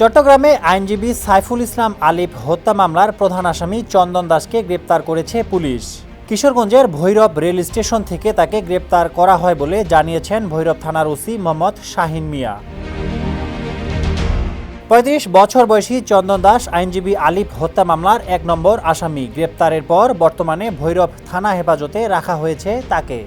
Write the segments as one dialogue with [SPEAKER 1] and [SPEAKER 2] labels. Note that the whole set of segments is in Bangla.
[SPEAKER 1] চট্টগ্রামে আইনজীবী সাইফুল ইসলাম আলিফ হত্যা মামলার প্রধান আসামি চন্দন দাসকে গ্রেপ্তার করেছে পুলিশ। কিশোরগঞ্জের ভৈরব রেল স্টেশন থেকে তাকে গ্রেপ্তার করা হয় বলে জানিয়েছেন ভৈরব থানার ওসি মোহাম্মদ শাহিন মিয়া। পঁয়ত্রিশ বছর বয়সী চন্দন দাস আইনজীবী আলিফ হত্যা মামলার এক নম্বর আসামি। গ্রেপ্তারের পর বর্তমানে ভৈরব থানা হেফাজতে রাখা হয়েছে তাকে।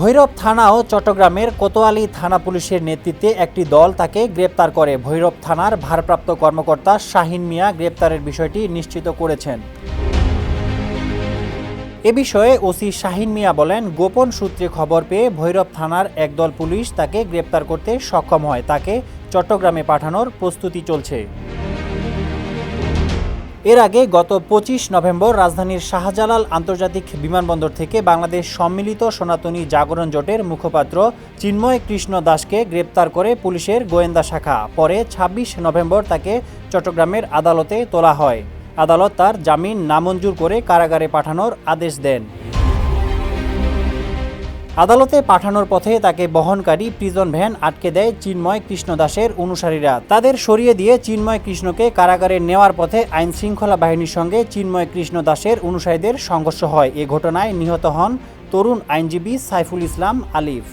[SPEAKER 1] ভৈরব থানা ও চট্টগ্রামের কোতোয়ালি থানা পুলিশের নেতৃত্বে একটি দল তাকে গ্রেপ্তার করে। ভৈরব থানার ভারপ্রাপ্ত কর্মকর্তা শাহিন মিয়া গ্রেপ্তারের বিষয়টি নিশ্চিত করেছেন। এ বিষয়ে ওসি শাহিন মিয়া বলেন, গোপন সূত্রে খবর পেয়ে ভৈরব থানার একদল পুলিশ তাকে গ্রেপ্তার করতে সক্ষম হয়। তাকে চট্টগ্রামে পাঠানোর প্রস্তুতি চলছে। এর আগে গত পঁচিশ নভেম্বর রাজধানীর শাহজালাল আন্তর্জাতিক বিমানবন্দর থেকে বাংলাদেশ সম্মিলিত সনাতনী জাগরণ জোটের মুখপাত্র চিন্ময় কৃষ্ণ দাসকে গ্রেপ্তার করে পুলিশের গোয়েন্দা শাখা। পরে ২৬ নভেম্বর তাকে চট্টগ্রামের আদালতে তোলা হয়। আদালত তার জামিন নামঞ্জুর করে কারাগারে পাঠানোর আদেশ দেন। আদালতে পাঠানোর পথে তাকে বহনকারী প্রিজন ভ্যান আটকে দেয় চিন্ময় কৃষ্ণ দাসের অনুসারীরা। তাদের সরিয়ে দিয়ে চিন্ময় কৃষ্ণকে কারাগারে নেওয়ার পথে আইন শৃঙ্খলা বাহিনীর সঙ্গে চিন্ময় কৃষ্ণ দাসের অনুসারীদের সংঘর্ষ হয়। এ ঘটনায় নিহত হন তরুণ আইনজীবী Saiful Islam Alif.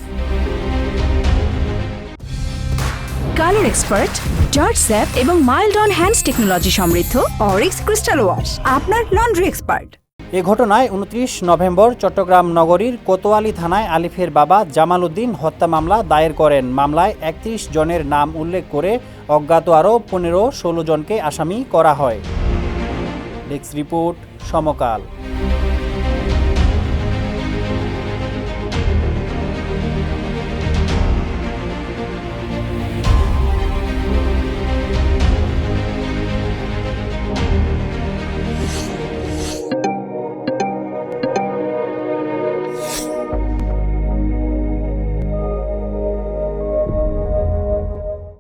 [SPEAKER 2] Colour expert George স্যাপ এবং মাইল্ড অন হ্যান্ডস টেকনোলজি সমৃদ্ধ অরিক্স ক্রিস্টাল ওয়াশ, আপনার লন্ড্রি এক্সপার্ট।
[SPEAKER 1] এ ঘটনায় উনত্রিশ নভেম্বর চট্টগ্রাম নগরীর কোতোয়ালি থানায় আলিফের বাবা জামাল উদ্দিন হত্যা মামলা দায়ের করেন। মামলায় একত্রিশ জনের নাম উল্লেখ করে অজ্ঞাত আরও পনেরো ষোলো জনকে আসামি করা হয়। Desk report Samakal.